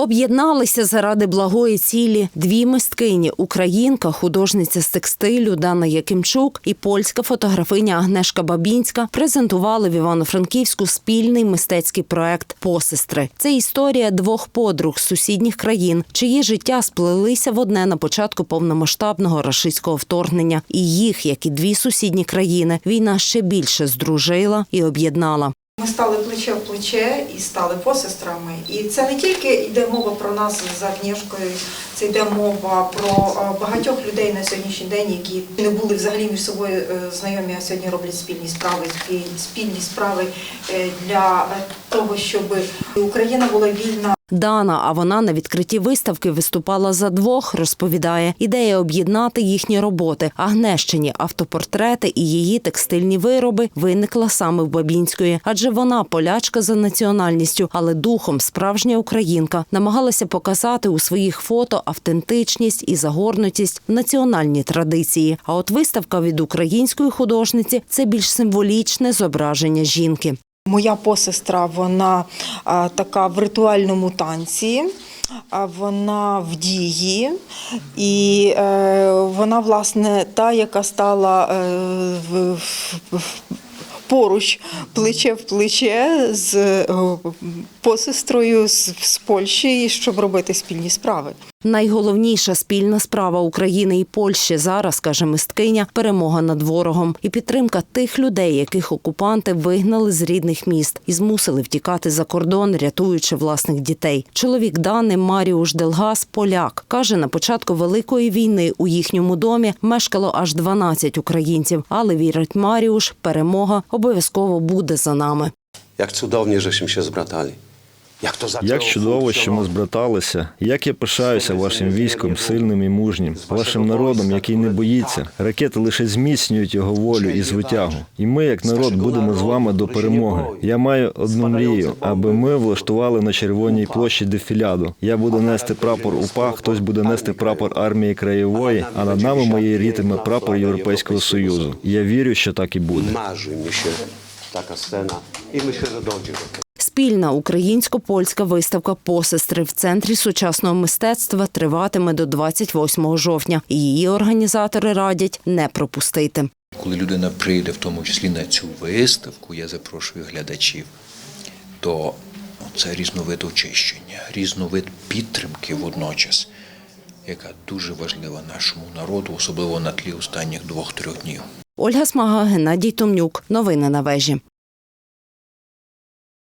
Об'єдналися заради благої цілі дві мисткині: українка, художниця з текстилю Дана Якимчук і польська фотографиня Агнешка Бабінська презентували в Івано-Франківську спільний мистецький проект Посестри. Це історія двох подруг з сусідніх країн, чиї життя сплелися в одне на початку повномасштабного рашистського вторгнення. І їх, як і дві сусідні країни, війна ще більше здружила і об'єднала. Ми стали плече в плече і стали посестрами. І це не тільки йде мова про нас з Агнєшкою, це йде мова про е, багатьох людей на сьогоднішній день, які не були взагалі між собою е, знайомі, а сьогодні роблять спільні справи, спільні справи е, для того, щоб Україна була вільна. Дана, а вона на відкритті виставки виступала за двох, розповідає. Ідея об'єднати їхні роботи, Агнещині автопортрети і її текстильні вироби виникла саме в Бабінської, адже вона полячка за національністю, але духом справжня українка, намагалася показати у своїх фото автентичність і загорнутість в національні традиції. А от виставка від української художниці це більш символічне зображення жінки. Моя посестра, вона така в ритуальному танці. а Вона в дії, і е, вона, власне, та, яка стала е, в, поруч, плече в плече з посестрою з Польщі, щоб робити спільні справи. Найголовніша спільна справа України і Польщі зараз, каже мисткиня, перемога над ворогом і підтримка тих людей, яких окупанти вигнали з рідних міст і змусили втікати за кордон, рятуючи власних дітей. Чоловік Дани Маріуш Делгас поляк каже, на початку великої війни у їхньому домі мешкало аж 12 українців, але вірить Маріуш, перемога обов'язково буде за нами. Żeśmy się zbratali. Jak to zaczęło Як чудово, що ми збраталися. Як я пишаюся вашим військом, сильним і мужнім, вашим народом, який не боїться. Ракети лише зміцнюють його волю і звитягу. І ми, як народ, будемо з вами до перемоги. Я маю одну мрію, аби ми влаштували на червоній площі дефіляду. Я буду нести прапор УПА, хтось буде нести прапор армії краєвої, а над нами моєї рітиме прапор Європейського союзу. Я вірю, що так і буде. Taka scena i myślę, że dojdzie do tego. Спільна українсько-польська виставка посестри в центрі сучасного мистецтва триватиме до 28 жовтня. Її організатори радять не пропустити. Коли людина прийде, в тому числі на цю виставку, я запрошую глядачів, то це різновид очищення, різновид підтримки водночас, яка дуже важлива нашому народу, особливо на тлі останніх двох-трьох днів. Ольга Смага, Геннадій Томнюк. Новини на вежі.